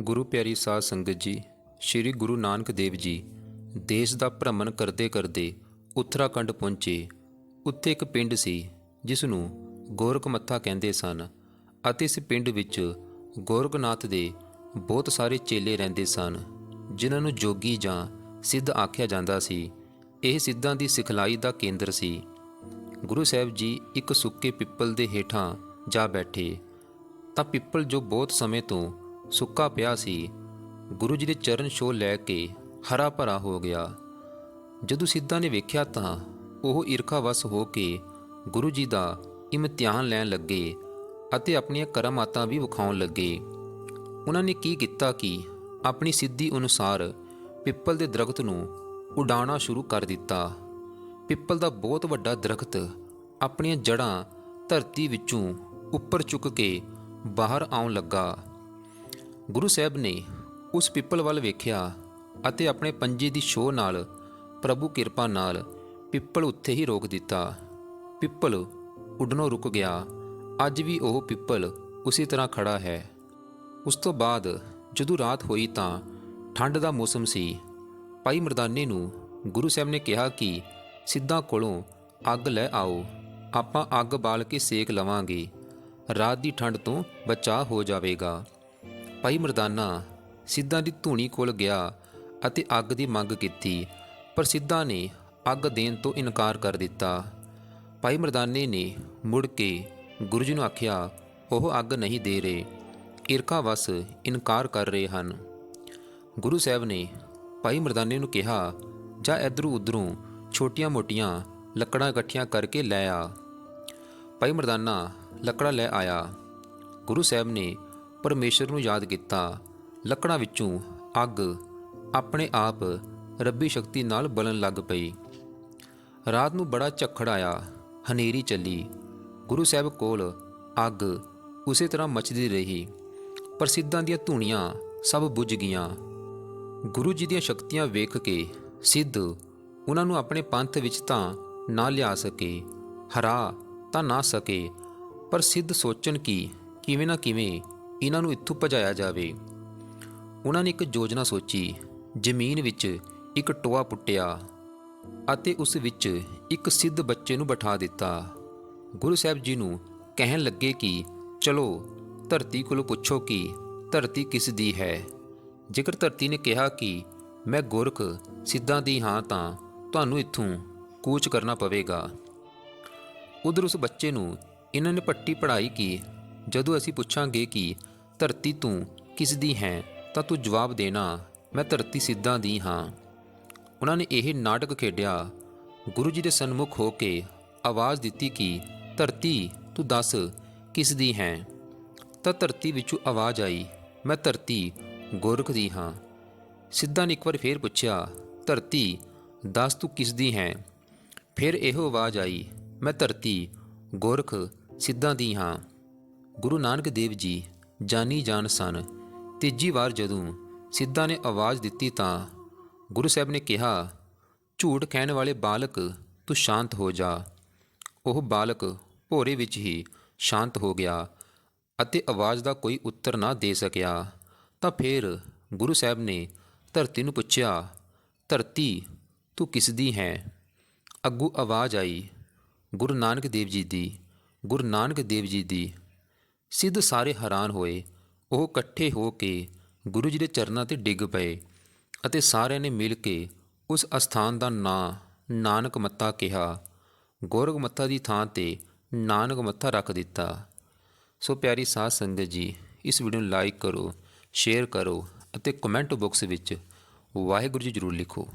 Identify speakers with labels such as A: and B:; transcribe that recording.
A: ਗੁਰੂ ਪਿਆਰੀ ਸਾਧ ਸੰਗਤ ਜੀ, ਸ੍ਰੀ ਗੁਰੂ ਨਾਨਕ ਦੇਵ ਜੀ, ਦੇਸ਼ ਦਾ ਭ੍ਰਮਣ ਕਰਦੇ ਕਰਦੇ ਉੱਤਰਾਖੰਡ ਪਹੁੰਚੇ। ਉੱਥੇ ਇੱਕ ਪਿੰਡ ਸੀ ਜਿਸ ਨੂੰ ਗੋਰਖਮੱਥਾ ਕਹਿੰਦੇ ਸਨ ਅਤੇ ਇਸ ਪਿੰਡ ਵਿੱਚ ਗੋਰਖਨਾਥ ਦੇ ਬਹੁਤ ਸਾਰੇ ਚੇਲੇ ਰਹਿੰਦੇ ਸਨ, ਜਿਨ੍ਹਾਂ ਨੂੰ ਜੋਗੀ ਜਾਂ ਸਿੱਧ ਆਖਿਆ ਜਾਂਦਾ ਸੀ। ਇਹ ਸਿੱਧਾਂ ਦੀ ਸਿਖਲਾਈ ਦਾ ਕੇਂਦਰ ਸੀ। ਗੁਰੂ ਸਾਹਿਬ ਜੀ ਇੱਕ ਸੁੱਕੇ ਪਿੱਪਲ ਦੇ ਹੇਠਾਂ ਜਾ ਬੈਠੇ। ਤਾਂ ਪਿੱਪਲ ਜੋ ਬਹੁਤ ਸਮੇਂ ਤੋਂ ਸੁੱਕਾ ਪਿਆ ਸੀ। ਗੁਰੂ ਜੀ ਦੇ ਚਰਨ ਛੋਹ ਲੈ ਕੇ ਹਰਾ ਭਰਾ ਹੋ ਗਿਆ। ਜਦੋਂ ਸਿੱਧਾ ਨੇ ਵੇਖਿਆ ਤਾਂ ਉਹ ਈਰਖਾਵਸ ਹੋ ਕੇ ਗੁਰੂ ਜੀ ਦਾ ਇਮਤਿਹਾਨ ਲੈਣ ਲੱਗੇ ਅਤੇ ਆਪਣੀਆਂ ਕਰਮਾਤਾਂ ਵੀ ਵਿਖਾਉਣ ਲੱਗੇ। ਉਹਨਾਂ ਨੇ ਕੀ ਕੀਤਾ ਕਿ ਆਪਣੀ ਸਿੱਧੀ ਅਨੁਸਾਰ ਪਿੱਪਲ ਦੇ ਦਰਖਤ ਨੂੰ ਉਡਾਉਣਾ ਸ਼ੁਰੂ ਕਰ ਦਿੱਤਾ। ਪਿੱਪਲ ਦਾ ਬਹੁਤ ਵੱਡਾ ਦਰਖਤ ਆਪਣੀਆਂ ਜੜ੍ਹਾਂ ਧਰਤੀ ਵਿੱਚੋਂ ਉੱਪਰ ਚੁੱਕ ਕੇ ਬਾਹਰ ਆਉਣ ਲੱਗਾ। ਗੁਰੂ ਸਾਹਿਬ ਨੇ ਉਸ ਪਿੱਪਲ ਵੱਲ ਵੇਖਿਆ ਅਤੇ ਆਪਣੇ ਪੰਜੇ ਦੀ ਛੋਹ ਨਾਲ ਪ੍ਰਭੂ ਕਿਰਪਾ ਨਾਲ ਪਿੱਪਲ ਉੱਥੇ ਹੀ ਰੋਕ ਦਿੱਤਾ। ਪਿੱਪਲ ਉੱਡਣੋਂ ਰੁਕ ਗਿਆ। ਅੱਜ ਵੀ ਉਹ ਪਿੱਪਲ ਉਸੇ ਤਰ੍ਹਾਂ ਖੜਾ ਹੈ। ਉਸ ਤੋਂ ਬਾਅਦ ਜਦੋਂ ਰਾਤ ਹੋਈ ਤਾਂ ਠੰਡ ਦਾ ਮੌਸਮ ਸੀ। ਭਾਈ ਮਰਦਾਨੇ ਨੂੰ ਗੁਰੂ ਸਾਹਿਬ ਨੇ ਕਿਹਾ ਕਿ ਸਿੱਧਾ ਕੋਲੋਂ ਅੱਗ ਲੈ ਆਓ। ਆਪਾਂ ਅੱਗ ਬਾਲ ਕੇ ਸੇਕ ਲਵਾਂਗੇ। ਰਾਤ ਦੀ ਠੰਡ ਤੋਂ ਬਚਾਅ ਹੋ ਜਾਵੇਗਾ। ਭਾਈ ਮਰਦਾਨਾ ਸਿੱਧਾਂ ਦੀ ਧੂਣੀ ਕੋਲ ਗਿਆ ਅਤੇ ਅੱਗ ਦੀ ਮੰਗ ਕੀਤੀ, ਪਰ ਸਿੱਧਾਂ ਨੇ ਅੱਗ ਦੇਣ ਤੋਂ ਇਨਕਾਰ ਕਰ ਦਿੱਤਾ। ਭਾਈ ਮਰਦਾਨੇ ਨੇ ਮੁੜ ਕੇ ਗੁਰੂ ਜੀ ਨੂੰ ਆਖਿਆ, ਉਹ ਅੱਗ ਨਹੀਂ ਦੇ ਰਹੇ, ਈਰਖਾ ਵਸ ਇਨਕਾਰ ਕਰ ਰਹੇ ਹਨ। ਗੁਰੂ ਸਾਹਿਬ ਨੇ ਭਾਈ ਮਰਦਾਨੇ ਨੂੰ ਕਿਹਾ, ਜਾ ਇਧਰੋਂ ਉਧਰੋਂ ਛੋਟੀਆਂ-ਮੋਟੀਆਂ ਲੱਕੜਾਂ ਇਕੱਠੀਆਂ ਕਰਕੇ ਲੈ ਆ। ਭਾਈ ਮਰਦਾਨਾ ਲੱਕੜਾਂ ਲੈ ਆਇਆ। ਗੁਰੂ ਸਾਹਿਬ ਨੇ ਪਰਮੇਸ਼ਰ ਨੂੰ ਯਾਦ ਕੀਤਾ। ਲੱਕੜਾਂ ਵਿੱਚੋਂ ਅੱਗ ਆਪਣੇ ਆਪ ਰੱਬੀ ਸ਼ਕਤੀ ਨਾਲ ਬਲਣ ਲੱਗ ਪਈ। ਰਾਤ ਨੂੰ ਬੜਾ ਝੱਖੜ ਆਇਆ, ਹਨੇਰੀ ਚੱਲੀ। ਗੁਰੂ ਸਾਹਿਬ ਕੋਲ ਅੱਗ ਉਸੇ ਤਰ੍ਹਾਂ ਮਚਦੀ ਰਹੀ। ਪ੍ਰਸਿੱਧਾਂ ਦੀਆਂ ਧੂਣੀਆਂ ਸਭ ਬੁੱਝ ਗਈਆਂ। ਗੁਰੂ ਜੀ ਦੀਆਂ ਸ਼ਕਤੀਆਂ ਵੇਖ ਕੇ ਸਿੱਧ ਉਹਨਾਂ ਨੂੰ ਆਪਣੇ ਪੰਥ ਵਿੱਚ ਤਾਂ ਨਾ ਲਿਆ ਸਕੇ, ਹਰਾ ਤਾਂ ਨਾ ਸਕੇ, ਪਰ ਸਿੱਧ ਸੋਚਣ ਕਿ ਕਿਵੇਂ ਨਾ ਕਿਵੇਂ ਇਹਨਾਂ ਨੂੰ ਇੱਥੋਂ ਭਜਾਇਆ ਜਾਵੇ। ਉਹਨਾਂ ਨੇ ਇੱਕ ਯੋਜਨਾ ਸੋਚੀ। ਜ਼ਮੀਨ ਵਿੱਚ ਇੱਕ ਟੋਆ ਪੁੱਟਿਆ ਅਤੇ ਉਸ ਵਿੱਚ ਇੱਕ ਸਿੱਧ ਬੱਚੇ ਨੂੰ ਬਿਠਾ ਦਿੱਤਾ। ਗੁਰੂ ਸਾਹਿਬ ਜੀ ਨੂੰ ਕਹਿਣ ਲੱਗੇ ਕਿ, ਚਲੋ, ਧਰਤੀ ਕੋਲੋਂ ਪੁੱਛੋ ਕਿ ਧਰਤੀ ਕਿਸ ਦੀ ਹੈ? ਜੇਕਰ ਧਰਤੀ ਨੇ ਕਿਹਾ ਕਿ ਮੈਂ ਗੁਰਖ ਸਿੱਧਾਂ ਦੀ ਹਾਂ ਤਾਂ ਤੁਹਾਨੂੰ ਇੱਥੋਂ ਕੂਚ ਕਰਨਾ ਪਵੇਗਾ। ਉਧਰ ਉਸ ਬੱਚੇ ਨੂੰ ਇਹਨਾਂ ਨੇ ਪੱਟੀ ਪੜਾਈ ਕਿ ਜਦੋਂ ਅਸੀਂ ਪੁੱਛਾਂਗੇ ਕਿ, ਧਰਤੀ ਤੂੰ ਕਿਸ ਦੀ ਹੈ? ਤਾਂ ਤੂੰ ਜਵਾਬ ਦੇਣਾ, ਮੈਂ ਧਰਤੀ ਸਿੱਧਾਂ ਦੀ ਹਾਂ। ਉਹਨਾਂ ਨੇ ਇਹ ਨਾਟਕ ਖੇਡਿਆ। ਗੁਰੂ ਜੀ ਦੇ ਸਨਮੁਖ ਹੋ ਕੇ ਆਵਾਜ਼ ਦਿੱਤੀ ਕਿ, ਧਰਤੀ, ਤੂੰ ਦੱਸ ਕਿਸ ਦੀ ਹੈ? ਤਾਂ ਧਰਤੀ ਵਿੱਚੋਂ ਆਵਾਜ਼ ਆਈ, ਮੈਂ ਧਰਤੀ, ਗੋਰਖ ਦੀ ਹਾਂ। ਸਿੱਧਾ ਨੇ ਇੱਕ ਵਾਰ ਫੇਰ ਪੁੱਛਿਆ, ਧਰਤੀ, ਦੱਸ ਤੂੰ ਕਿਸ ਦੀ ਹੈ? ਫਿਰ ਇਹੋ ਆਵਾਜ਼ ਆਈ, ਮੈਂ ਧਰਤੀ, ਗੋਰਖ, ਸਿੱਧਾਂ ਦੀ ਹਾਂ। ਗੁਰੂ ਨਾਨਕ ਦੇਵ ਜੀ ਜਾਨੀ ਜਾਨ ਸਨ। ਤੀਜੀ ਵਾਰ ਜਦੋਂ ਸਿੱਧਾ ਨੇ ਆਵਾਜ਼ ਦਿੱਤੀ ਤਾਂ ਗੁਰੂ ਸਾਹਿਬ ਨੇ ਕਿਹਾ, ਝੂਠ ਕਹਿਣ ਵਾਲੇ ਬਾਲਕ, ਤੂੰ ਸ਼ਾਂਤ ਹੋ ਜਾ। ਉਹ ਬਾਲਕ ਭੋਰੇ ਵਿੱਚ ਹੀ ਸ਼ਾਂਤ ਹੋ ਗਿਆ ਅਤੇ ਆਵਾਜ਼ ਦਾ ਕੋਈ ਉੱਤਰ ਨਾ ਦੇ ਸਕਿਆ। ਤਾਂ ਫਿਰ ਗੁਰੂ ਸਾਹਿਬ ਨੇ ਧਰਤੀ ਨੂੰ ਪੁੱਛਿਆ, ਧਰਤੀ, ਤੂੰ ਕਿਸ ਦੀ ਹੈ? ਅੱਗੂ ਆਵਾਜ਼ ਆਈ ਗੁਰੂ ਨਾਨਕ ਦੇਵ ਜੀ ਦੀ, ਗੁਰੂ ਨਾਨਕ ਦੇਵ ਜੀ ਦੀ। ਸਿੱਧ ਸਾਰੇ ਹੈਰਾਨ ਹੋਏ। ਉਹ ਇਕੱਠੇ ਹੋ ਕੇ ਗੁਰੂ ਜੀ ਦੇ ਚਰਨਾਂ ਤੇ ਡਿੱਗ ਪਏ ਅਤੇ ਸਾਰਿਆਂ ਨੇ ਮਿਲ ਕੇ ਉਸ ਅਸਥਾਨ ਦਾ ਨਾਂ ਨਾਨਕ ਮੱਤਾ ਕਿਹਾ। ਗੋਰਖ ਮੱਥਾ ਦੀ ਥਾਂ ਤੇ ਨਾਨਕ ਮੱਥਾ ਰੱਖ ਦਿੱਤਾ। ਸੋ ਪਿਆਰੀ ਸਾਧ ਸੰਗਤ ਜੀ, ਇਸ ਵੀਡੀਓ ਨੂੰ ਲਾਈਕ ਕਰੋ ਸ਼ੇਅਰ ਕਰੋ ਅਤੇ ਕਮੈਂਟ ਬਾਕਸ ਵਿੱਚ ਵਾਹਿਗੁਰੂ ਜੀ ਜ਼ਰੂਰ ਲਿਖੋ।